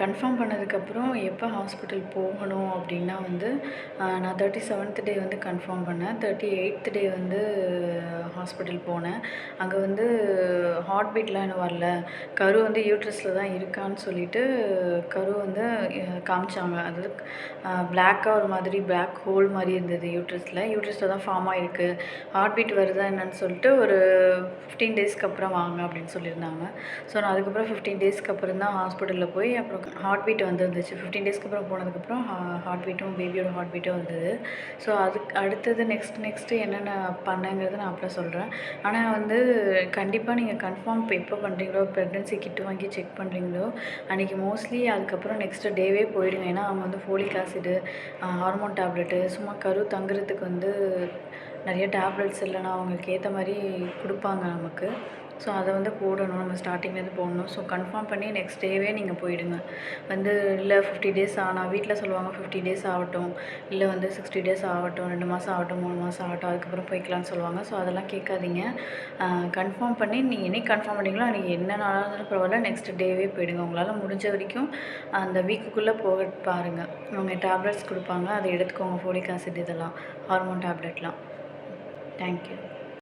Confirm பண்ணதுக்கப்புறம் எப்போ hospital போகணும் அப்படின்னா வந்து நான் தேர்ட்டி செவன்த் டே வந்து கன்ஃபார்ம் பண்ணேன். தேர்ட்டி எயித் டே வந்து ஹாஸ்பிட்டல் போனேன். அங்கே வந்து ஹார்ட் பீட்லாம் இன்னும் வரல. கரு வந்து யூட்ரஸில் தான் இருக்கான்னு சொல்லிட்டு கரு வந்து காமிச்சாங்க. அதாவது பிளாக்காக ஒரு மாதிரி பிளாக் ஹோல் மாதிரி இருந்தது யூட்ரஸில் யூட்ரஸில் தான் ஃபார்ம் ஆகிருக்கு ஹார்ட் பீட் வருதா என்னன்னு சொல்லிட்டு ஒரு ஃபிஃப்டீன் டேஸ்க்கு அப்புறம் வாங்க அப்படின்னு சொல்லியிருந்தாங்க. ஸோ நான் அதுக்கப்புறம் ஃபிஃப்டீன் டேஸ்க்கு அப்புறம் தான் ஹாஸ்பிட்டலில் போய் அப்புறம் ஹார்ட் பீட் வந்துருந்துச்சு ஃபிஃப்டீன் டேஸ்க்கு அப்புறம் போனதுக்கப்புறம் ஹார்ட் பீட்டும் பேபியோட ஹார்ட் பீட்டும் வந்தது. ஸோ அதுக்கு அடுத்தது நெக்ஸ்ட் நெக்ஸ்ட்டு என்னென்ன பண்ணேங்கிறத நான் அப்புறம் சொல்கிறேன் ஆனால் வந்து கண்டிப்பாக நீங்கள் கன்ஃபார்ம் இப்போ எப்போ பண்ணுறீங்களோ ப்ரெக்னென்சி கிட் வாங்கி செக் பண்ணுறீங்களோ அன்றைக்கி மோஸ்ட்லி அதுக்கப்புறம் நெக்ஸ்ட்டு டேவே போயிடுங்க. ஏன்னா அவங்க வந்து ஃபோலிக் ஆசிடு ஹார்மோன் டேப்லெட்டு சும்மா கரு தங்குறதுக்கு வந்து நிறைய டேப்லெட்ஸ் இல்லைன்னா அவங்களுக்கு ஏற்ற மாதிரி கொடுப்பாங்க நமக்கு. ஸோ அதை வந்து போடணும். நம்ம ஸ்டார்டிங்லேருந்து போடணும். ஸோ கன்ஃபார்ம் பண்ணி நெக்ஸ்ட் டேவே நீங்கள் போயிடுங்க. வந்து இல்லை ஃபிஃப்டி டேஸ் ஆனால் வீட்டில் சொல்லுவாங்க ஃபிஃப்டி டேஸ் ஆகட்டும். இல்லை வந்து சிக்ஸ்டி டேஸ் ஆகட்டும் ரெண்டு மாதம் ஆகட்டும் மூணு மாதம் ஆகட்டும் அதுக்கப்புறம் போய்க்கலாம்னு சொல்லுவாங்க. ஸோ அதெல்லாம் கேட்காதீங்க. கன்ஃபார்ம் பண்ணி நீங்கள் என்னைக்கு கன்ஃபார்ம் பண்ணீங்களோ அன்றைக்கி என்ன நாளாக இருந்தாலும் பரவாயில்ல நெக்ஸ்ட் டேவே போயிடுங்க. உங்களால் முடிஞ்ச வரைக்கும் அந்த வீக்குக்குள்ளே போக பாருங்கள் அவங்க டேப்லெட்ஸ் கொடுப்பாங்க. அதை எடுத்துக்கோங்க ஃபோலிக் ஆசிட் இதெல்லாம் ஹார்மோன் டேப்லெட்லாம் தேங்க்யூ